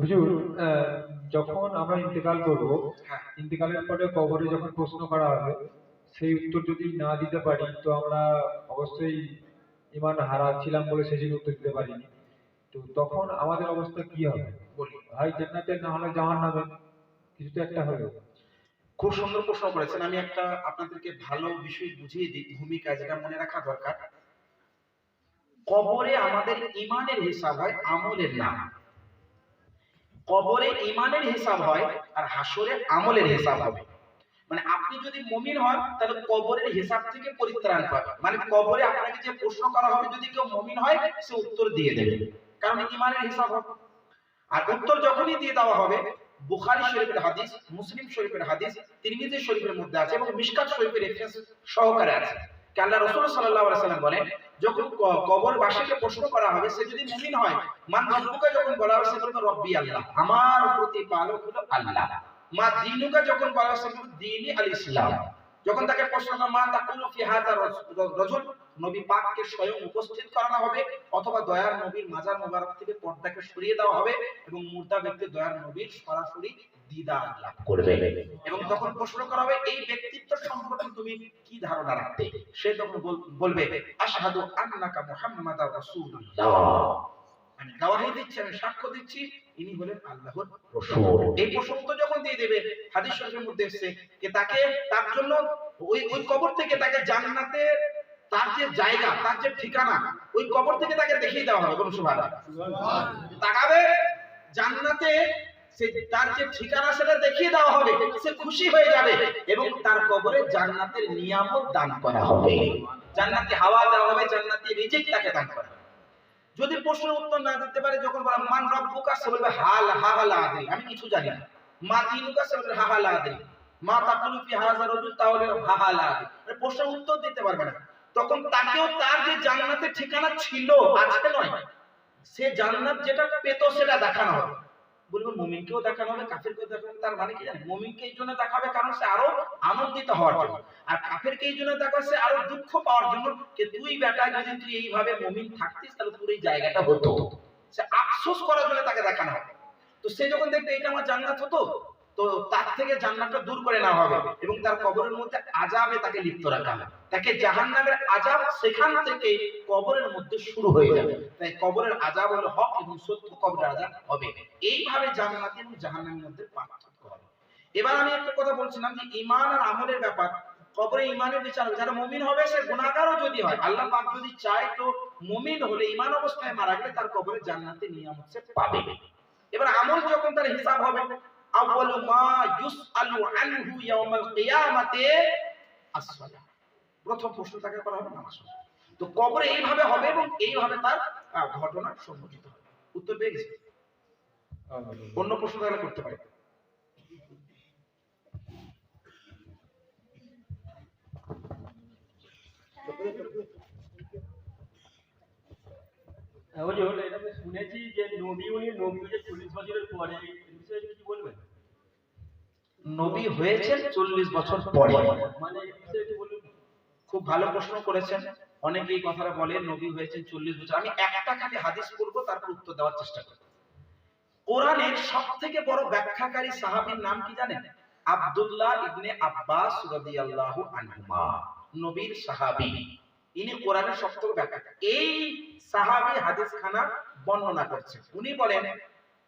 হুজুর আহ, যখন আমরা ইন্তেকাল করব ইন্তেকালের পরে কবরে যখন প্রশ্ন করা হবে সেই উত্তর যদি না দিতে পারি তো আমরা অবশ্যই ইমান হারাচ্ছিলাম বলে সেই জন্য উত্তর দিতে পারিনি। তো তখন আমাদের অবস্থা কি হবে? বলি ভাই জান্নাতে না হলে জাহান নামে কিছু তো একটা হবে খুব সুন্দর প্রশ্ন করেছেন। আমি একটা আপনাদেরকে ভালো বিষয় বুঝিয়ে দিই ভূমিকা যেটা মনে রাখা দরকার। কবরে আমাদের ইমানের হিসাব হয় আমলের না কবরে ইমানের হিসাব হয় আর হাসরে আমলের হিসাব হবে। মানে আপনি যদি মমিন হন, তাহলে কবরের হিসাব থেকে পরিত্রাণ পাবেন। মানে কবরে আপনাকে যে প্রশ্ন করা হবে, যদি কেউ মমিন হয়, সে উত্তর দিয়ে দেবে। কারণ ইমানের হিসাব হবে। আর উত্তর যখনই দিয়ে দেওয়া হবে, বুখারী শরীফের হাদিস, মুসলিম শরীফের হাদিস, তিরমিজি শরীফের মধ্যে আছে এবং মিশকাত শরীফের রেফারেন্স সহকারে আছে। আল্লাহ রাসূল আলাইহি সাল্লাম বলেন যখন কবর কবরবাসীকে প্রশ্ন করা হবে, সে যদি মুমিন হয় মান রব্বুকা যখন বলা হবে, সে বলবে রব্বি আল্লাহ, আমার প্রতিপালক হলো আল্লাহ। মা দিনুকা যখন বলা হবে, সে বলবে দীনি আল ইসলাম যখন তাকে প্রশ্ন করা, মা তাকুলু ফি হাযা রাজুল নবী পাককে স্বয়ং উপস্থিত করানো হবে অথবা দয়ার নবীর মাজার মোবারক থেকে পর্দাকে সরিয়ে দেওয়া হবে এবং মুর্দা ব্যক্তি দয়ার নবীর সরাসরি দিদার লাভ করবে। এবং তখন প্রশ্ন করা হবে এই ব্যক্তিত্ব সম্পর্কে তুমি কি ধারণা রাখতে? সে তখন বলবে আশহাদু আন্নাকা মুহাম্মাদার রাসূলুল্লাহ। আমি গাওয়াহি দিচ্ছি আমি সাক্ষ্য দিচ্ছি ইনি হলেন আল্লাহর রাসূল। এই প্রসঙ্গ যখন দিয়ে দেবে হাদিস শরীফের মধ্যে এসেছে যে তাকে তার জন্য ওই ওই কবর থেকে তাকে জান্নাতে তার যে জায়গা, তার যে ঠিকানা, ওই কবর থেকে তাকে দেখিয়ে দেওয়া হবে কোন সুবহানাল্লাহ। তাকাবে, জান্নাতে সে তার যে ঠিকানা সেটা দেখিয়ে দেওয়া হবে, সে খুশি হয়ে যাবে এবং তার কবরে জান্নাতের নিয়ামত দান করা হবে। জান্নাতি হাওয়া দেওয়া হবে, জান্নাতি রিজিক তাকে দান করা যদি প্রশ্নের উত্তর না দিতে পারে, যখন বলা মান রব্বুকা, সে বলবে, হাল হা হালা আদরি। আমি কিছু জানি না। মা দিনুকা সে বলবে হা হালা আদরি। মা তাকুলু ফি হাযা রাজুল, তাহলে হা হালা আদরি। মানে প্রশ্নের উত্তর দিতে পারবে না। তখন তাকেও তার যে জান্নাতের ঠিকানা ছিল আছে নয়। সে জান্নাত যেটা পেতো সেটা দেখানো হবে। বলব, মুমিনকেও দেখানো হবে, কাফেরকেও দেখানো তার মানে কি জানেন মুমিনকে এই জন্য দেখাবে কারণ সে আরও আনন্দিত হওয়ার জন্য। আর কাফেরকে এই জন্য দেখাবে সে আরও দুঃখ পাওয়ার জন্য যে তুই বেটা, যদি তুই এইভাবে মুমিন থাকতিস, তাহলে তোর এই জায়গাটা হতো। সে আফসোস করার জন্য তাকে দেখানো হবে। তো সে যখন দেখবে এটা আমার জান্নাত হতো? তো তার থেকে জান্নাতটা দূর করে নেওয়া হবে এবং তার কবরের মধ্যে আজাবে তাকে লিপ্ত রাখা হবে। তাকে জাহান্নামের আজাব সেখান থেকে কবরের মধ্যে শুরু হয়ে যাবে। তাই কবরের আজাব হলো হক এবং সত্য কবরের আজাব হবে। এইভাবে জান্নাত এবং জাহান্নামের মধ্যে পার্থক্য হবে। এবার আমি একটা কথা বলছিলাম যে ইমান আর আমলের ব্যাপার। কবরে ইমানের বিচার হবে। যারা মুমিন হবে, সে গুনাহগারও যদি হয়, আল্লাহ পাক যদি চায় তো মুমিন হলে ইমান অবস্থায় মারা গেলে তার কবরে জান্নাতে নিয়ামত সে পাবে। এবার আমল যখন তার হিসাব হবে আউয়ালু মা ইউসআলু আনহু ইয়াউমাল কিয়ামাতে as-সালাহ প্রথম প্রশ্ন তাকে করা হবে, নামাজ তো কবরে এইভাবে হবে এবং এইভাবে তার ঘটনা সংঘটিত হবে। উত্তর পেয়ে গেছে? অন্য প্রশ্ন তাহলে করতে পারে। আমি শুনেছি যে নবী উনি নবী হয়ে চল্লিশ বছরের পরে নবী হয়েছেন চল্লিশ বছর পরে। মানে খুব ভালো প্রশ্ন করেছেন। অনেকে এই কথাটা বলে নবী হয়েছেন চল্লিশ বছর। আমি একটা খালি হাদিস করব তারপর উত্তর দেওয়ার চেষ্টা করব। কোরআনের সব থেকে বড় ব্যাখ্যাকারী সাহাবীর নাম কি জানেন? আব্দুল্লাহ ইবনে আব্বাস রাদিয়াল্লাহু আনহুমা। নবীর ইনি কোরআনের সব থেকে ব্যাখ্যা এই সাহাবী হাদিস খানা বর্ণনা করছেন। উনি বলেন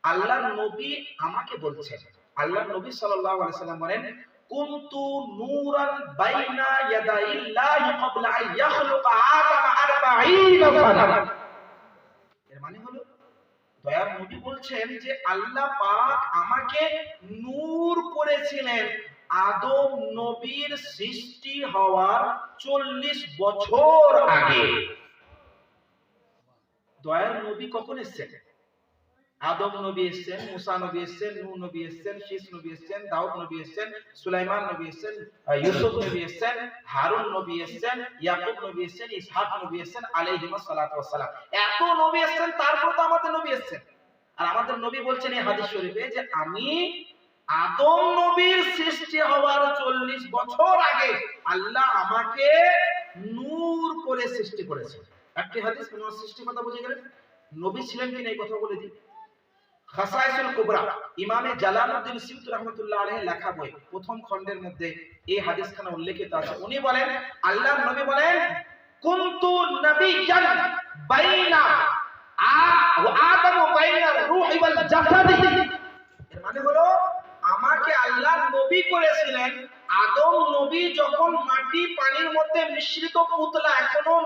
আল্লাহর নবী আমাকে বলছেন আল্লাহর নবী সাল্লাল্লাহু আলাইহি সাল্লাম বলেন, কুনতু নূরান বাইনা ইয়াদাইল্লাহি ক্বাবলা আদাম 40 সানা এর মানে হলো দয়ার নবী বলছেন যে আল্লাহ পাক আমাকে নূর করেছিলেন আদম নবীর সৃষ্টি হওয়ার চল্লিশ বছর আগে। দয়ার নবী কখন এসেছেন? আদম নবী এসেছেন মুসা নবী এসেছেন নূহ নবী এসেছেন শীষ নবী এসেছেন দাউদ নবী এসেছেন সুলাইমান নবী এসেছেন ইউসুফ নবী এসেছেন হারুন নবী এসেছেন ইয়াকুব নবী এসেছেন ইসহাক নবী এসেছেন আলাইহিস সালাতু ওয়াসসালাম এত নবী এসেছেন তারপর তো আমাদের নবী এসেছেন আর আমাদের নবী বলছেন এই হাদিস শরীফে যে আমি আদম নবীর সৃষ্টি হওয়ার চল্লিশ বছর আগে আল্লাহ আমাকে নূর করে সৃষ্টি করেছে একটি হাদিস কোন সৃষ্টি কথা বুঝে গেলেন নবী ছিলেন কিনা এই কথা বলে দিই খাসাইসুল কুবরা, ইমামে জালালউদ্দিন সিউত আলাইহি লেখা বই, প্রথম খণ্ডের মধ্যে এই হাদিসখানা উল্লেখিত আছে। উনি বলেন, আল্লাহর নবী বলেন, কুনতু নাবিয়ান বাইনা আদম বাইনা রূহি ওয়াল এর মানে হলো, আমাকে আল্লাহ নবী করেছিলেন নবী যখন মাটি পানির মধ্যে মিশ্রিত পুতলা এখনও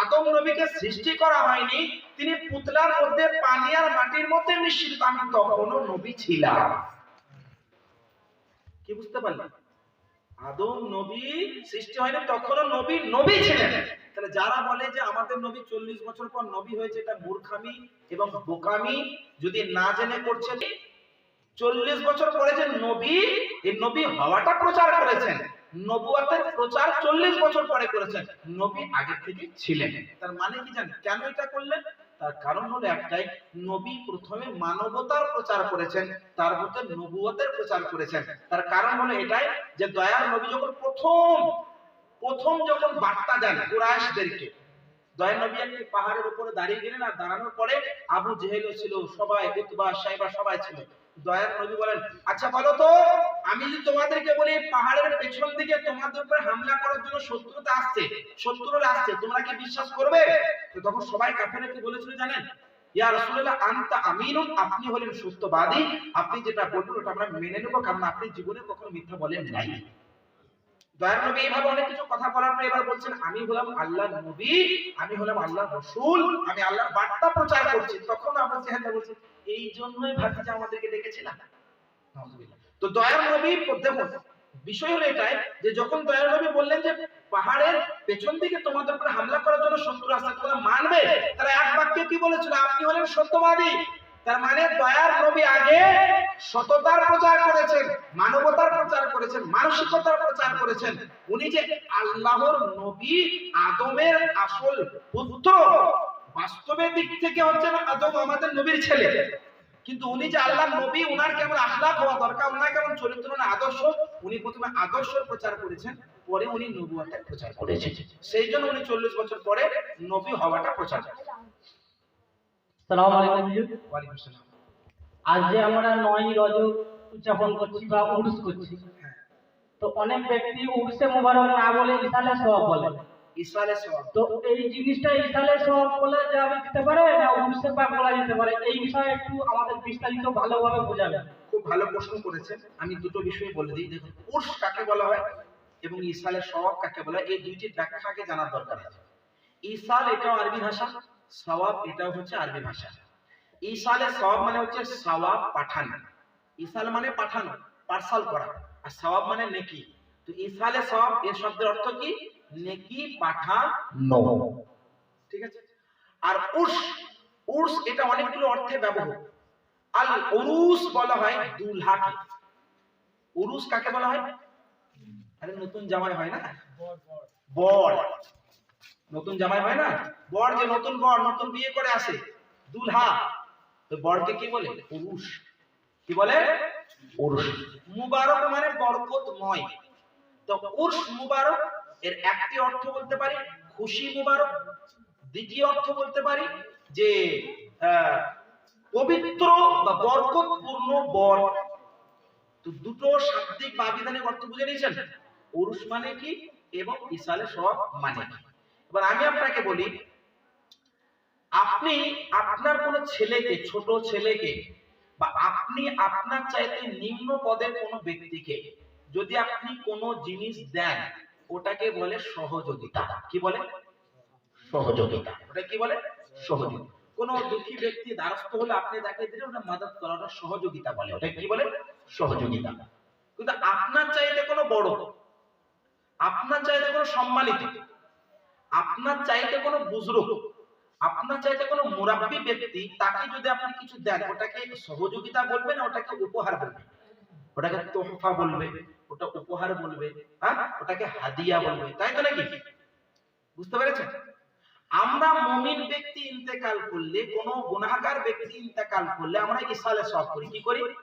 আদম নবীকে সৃষ্টি করা হয়নি, তিনি পুতলার মধ্যে পানি আর মাটির মধ্যে মিশ্রিত। আমি তখনও নবী ছিলাম। কি বুঝতে পারলেন আদম নবী সৃষ্টি হয়নি, তখনও নবী নবী ছিলেন। তাহলে যারা বলে যে আমাদের নবী চল্লিশ বছর পর নবী হয়েছে, এটা মূর্খামি এবং বোকামি, যদি না জেনে করছে চল্লিশ বছর পরে যে নবী, এই নবী হওয়াটা প্রচার করেছেন। নবুয়াতের প্রচার চল্লিশ বছর পরে করেছেন। নবী আগে থেকে ছিলেন। তার মানে কি জানেন? কেন এটা করলেন? তার কারণ হলো একটাই, নবী প্রথমে মানবতার প্রচার করেছেন, তার মধ্যে নবুয়তের প্রচার করেছেন। তার কারণ হলো এটাই যে দয়ার নবী যখন প্রথম প্রথম যখন বার্তা দেন কুরাইশদেরকে দয়ার নবী একটি পাহাড়ের উপরে দাঁড়িয়ে গেলেন আর দাঁড়ানোর পরে আবু জেহেলও ছিল, সবাই, উতবা, সাইবা সবাই ছিল। দয়ার নবী বলেন আচ্ছা বলো তো, আমি যদি তোমাদেরকে বলি, পাহাড়ের পেছন দিকে তোমাদের উপরে হামলা করার জন্য শত্রুতা আসছে, শত্রুরা আসছে, তোমরা কি বিশ্বাস করবে? তো তখন সবাই কাফেরা কি বলেছিল, জানেন, ইয়া রাসূলুল্লাহ, আনতা আমিনুন, আপনি হলেন সত্যবাদী, আপনি যেটা বলবেন ওটা আমরা মেনে নেব, কারণ আপনি জীবনে কখনো মিথ্যা বলেন নাই। কথা আমি হলাম নবী, আমি হলাম রসুল, আমি বার্তা প্রচার করছি। তখন চেহারা এই জন্যই আমাদেরকে তো নবী বিষয় হলো এটাই যে, যখন দয়ার নবী বললেন যে, পাহাড়ের পেছন দিকে তোমাদের উপরে হামলা করার জন্য শত্রু আসছে তোমরা মানবে তারা এক বাক্যে কি বলেছিল? আপনি হলেন সত্যবাদী। তার মানে দয়ার নবী আগে সততার প্রচার করেছেন, মানবতার প্রচার করেছেন, মানসিকতার প্রচার করেছেন। উনি যে আল্লাহর নবী আদমের আসল পুত্র বাস্তবের দিক থেকে হচ্ছে আদম আমাদের নবীর ছেলে। কিন্তু উনি যে আল্লাহর নবী, উনার কেমন আখলাক হওয়া দরকার, উনার কেমন চরিত্র না আদর্শ, উনি প্রথমে আদর্শ প্রচার করেছেন, পরে উনি নবুয়াতের প্রচার করেছেন। সেই জন্য উনি চল্লিশ বছর পরে নবী হওয়াটা প্রচার করেছেন। সালাম আলাইকুম। আজ যে আমরা নয় রজব উদযাপন করছি বা উরুস করছি তো অনেক ব্যক্তি উরুসে মোবারক না বলে ইসালে সব বলে। সওয়াব। তো এই জিনিসটা ইসালে সব বলে যাবে যেতে পারে না উরুসে পাক বলা যেতে পারে? এই বিষয়ে একটু আমাদের বিস্তারিত ভালোভাবে বোঝাবেন। খুব ভালো প্রশ্ন করেছেন। আমি দুটো বিষয় বলে দিই। দেখুন উর্স কাকে বলা হয় এবং ইসালের সওয়াব কাকে বলা হয় এই দুইটির ব্যাখ্যা আগে জানার দরকার আছে। ইসাল এটাও আরবি ভাষা সওয়াব এটাও হচ্ছে আরবি ভাষা। ইসালের সওয়াব মানে হচ্ছে সওয়াব পাঠানো। ইসাল মানে পাঠানো পার্সাল করা। আর সওয়াব মানে নেকি। তো ইসালে সওয়াব এর শব্দের অর্থ কি? নেকি পাঠানো। ঠিক আছে? আর উর্স উর্স এটা অনেকগুলো অর্থে ব্যবহার আল উরুস বলা হয় দুলহাকে উরুস কাকে বলা হয়? আরে নতুন জামাই হয় না? বর। নতুন জামাই হয় না? বর যে নতুন বর, নতুন বিয়ে করে আসে, দুলহা। তো বরকে কি বলে? উরুস কি বলে? উরুস মুবারক মানে বরকতময়। তো উর্স মুবারক, এর একটি অর্থ বলতে পারি, খুশি মুবারক। দ্বিতীয় অর্থ বলতে পারি যে পবিত্র বা বরকতপূর্ণ বর। তো দুটো শাব্দিক বা অর্থ বুঝে নিয়েছেন? পুরুষ মানে কি? এবং ইসালে সব মানে কি? এবার আমি আপনাকে বলি আপনি আপনার কোন ছেলেকে ছোট ছেলেকে বা আপনি আপনার চাইতে নিম্ন পদের কোনো ব্যক্তিকে যদি আপনি কোনো জিনিস দেন ওটাকে বলে সহযোগিতা। কি বলে? সহযোগিতা। ওটা কি বলে? সহযোগিতা। কোন দুঃখী ব্যক্তি দ্বারস্থ হলে আপনি তাকে দিলে ওটা মাদত করা ওটা সহযোগিতা বলে। ওটা কি বলে? সহযোগিতা। কিন্তু আপনার চাইতে কোনো বড় আপনার চাইতে কোনো সম্মানিত আপনার চাইতে কোনো বুজরুগ আপনার চাইতে কোনো মুরাব্বি ব্যক্তি তাকে যদি আপনি কিছু দেন, ওটাকে সহযোগিতা বলবে না, ওটাকে উপহার বলবে? ওটাকে তোহফা বলবে, ওটা উপহার বলবে হ্যাঁ? ওটাকে হাদিয়া বলবে, তাই তো নাকি? বুঝতে পেরেছেন? আমরা মুমিন ব্যক্তি ইন্তেকাল করলে, কোন গুনাহগার ব্যক্তি ইন্তেকাল করলে আমরা ইসালে সব করি। কি করি?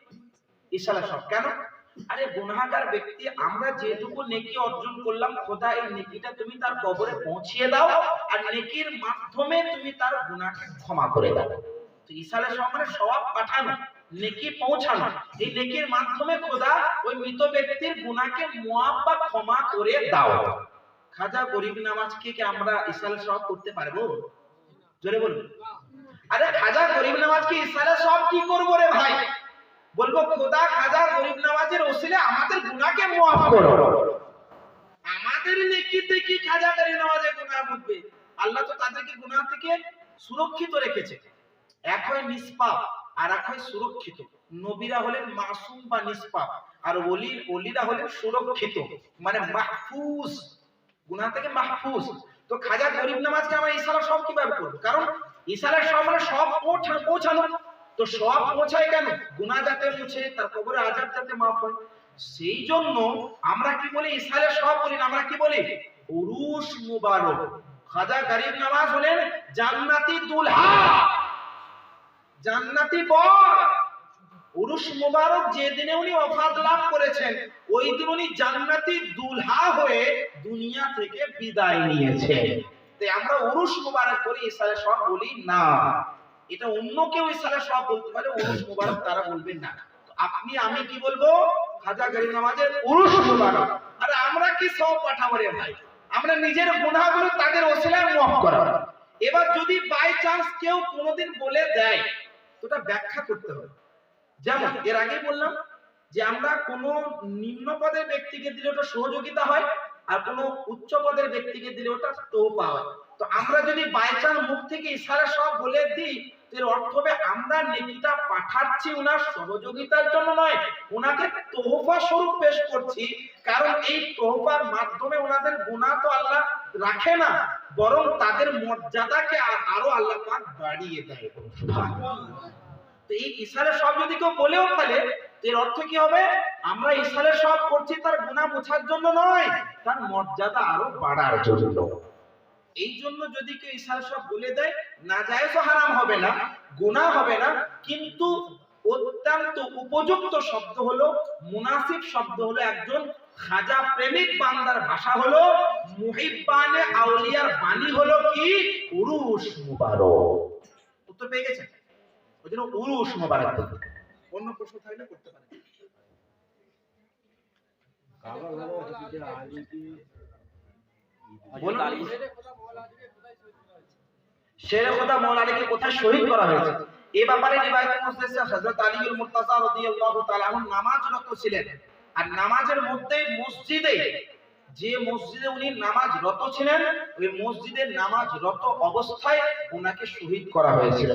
ইসালে সব। কেন? আরে গুনাহগার ব্যক্তি, আমরা যেটুকু নেকি অর্জন করলাম, খোদা, এই নেকিটা তুমি তার কবরে পৌঁছিয়ে দাও, আর নেকির মাধ্যমে তুমি তার গুনাহকে ক্ষমা করে দাও। তো ইসালে সব মানে সওয়াব পাঠানো, নেকি পৌঁছানো, এই নেকির মাধ্যমে খোদা ওই মৃত ব্যক্তির গুনাহকে মুআফ বা ক্ষমা করে দাও। খাজা, গরিব নামাজকে কি আমরা ইসালে সব করতে পারব? জোরে বলুন। আরে খাজা, গরিব নামাজকে ইসালে সব কি করব রে ভাই? বলব খোদা খাজা গরিব নামাজের ওসিলে আমাদের গুনাহকে মুআফ করো। আমাদের নেকিতে কি খাজা গরিব নামাজে গুনাহ মুছবে আল্লাহ তো তাদেরকে গুনাহ থেকে সুরক্ষিত রেখেছে। এক হয় নিষ্পাপ আর এক হয় সুরক্ষিত। নবীরা হলেন মাসুম বা নিষ্পাপ আর ওলি ওলিরা হলেন সুরক্ষিত মানে মাহফুজ। গুনাহ থেকে মাহফুজ। তো খাজা গরিব নামাজকে আমরা ইশারা সব কীভাবে করব? কারণ ইশারা সব মানে সব পৌঁছা- পৌঁছানো তো সব পৌঁছায় কেন? গুনাহ যাতে মুছে, তার কবরে আজাব যাতে মাফ হয়। সেই জন্য আমরা কি বলি? ইশারে সব বলি আমরা কি বলি? উরুস মুবারক। খাজা গরিব নামাজ হলেন জান্নাতি দুলহা। জান্নাতি বর। উরুস মুবারক যে দিনে উনি ওফাত লাভ করেছেন, ওই দিন উনি জান্নাতি দুলহা হয়ে দুনিয়া থেকে বিদায় নিয়েছে তাই আমরা উরুস মুবারক করি ইসালে সব বলি না। এটা অন্য কেউ ইসালে সব বলতে পারে উরুস মুবারক তারা বলবেন না। আপনি, আমি কি বলব? খাজা গরিব নামাজের উরুস মুবারক। আরে আমরা কি সব পাঠাবো রে ভাই? আমরা নিজের গুনাহগুলো তাদের ওসিলায় মাফ করা এবার যদি বাই চান্স কেউ কোনোদিন বলে দেয়, তো ওটা ব্যাখ্যা করতে হবে। যেমন, এর আগে বললাম যে আমরা কোন নিম্ন পদের ব্যক্তিকে দিলে ওটা সহযোগিতা হয়, আর কোন উচ্চ পদের ব্যক্তিকে দিলে ওটা তোপা হয়। তো আমরা যদি বাই চান্স মুখ থেকে ইশারা সব বলে দিই, এর অর্থ হবে আমরা নেকিটা পাঠাচ্ছি ওনার সহযোগিতার জন্য নয় ওনাকে তোহফা স্বরূপ পেশ করছি। কারণ এই তোহফার মাধ্যমে ওনাদের গুনাহ তো আল্লাহ রাখে না, বরং তাদের মর্যাদাকে আরও আল্লাহ পাক বাড়িয়ে দেয়। তো এই ইশারে সব যদি কেউ বলেও ফেলে এর অর্থ কি হবে? আমরা ইশারে সব করছি তার গুনাহ মোছার জন্য নয়, তার মর্যাদা আরও বাড়ার জন্য। এই জন্য যদি কেউ ইশারে সব বলে দেয় না জায়েজও হারাম হবে না, গুনাহ হবে না, কিন্তু অত্যন্ত উপযুক্ত শব্দ হলো, মুনাসিব শব্দ হলো একজন খাজা প্রেমিক বান্দার ভাষা হলো, মুহিব্বানে আউলিয়ার বাণী হলো কি? উরুস মুবারক। উত্তর পেয়ে গেছেন? ওই জন্য উরুস মোবারক। অন্য প্রশ্ন থাকলে করতে পারেন। শেরে খোদা মৌলা আলীকে কোথায় শহীদ করা হয়েছে? এ ব্যাপারে রিবায়াতে মুসলিসে হযরত আলীউল মুর্তাজা রাদিয়াল্লাহু তাআলা নামাজরত ছিলেন। আর নামাজের মধ্যে মসজিদে যে মসজিদে উনি নামাজ রত ছিলেন ওই মসজিদের নামাজ রত অবস্থায় ওনাকে শহীদ করা হয়েছিল।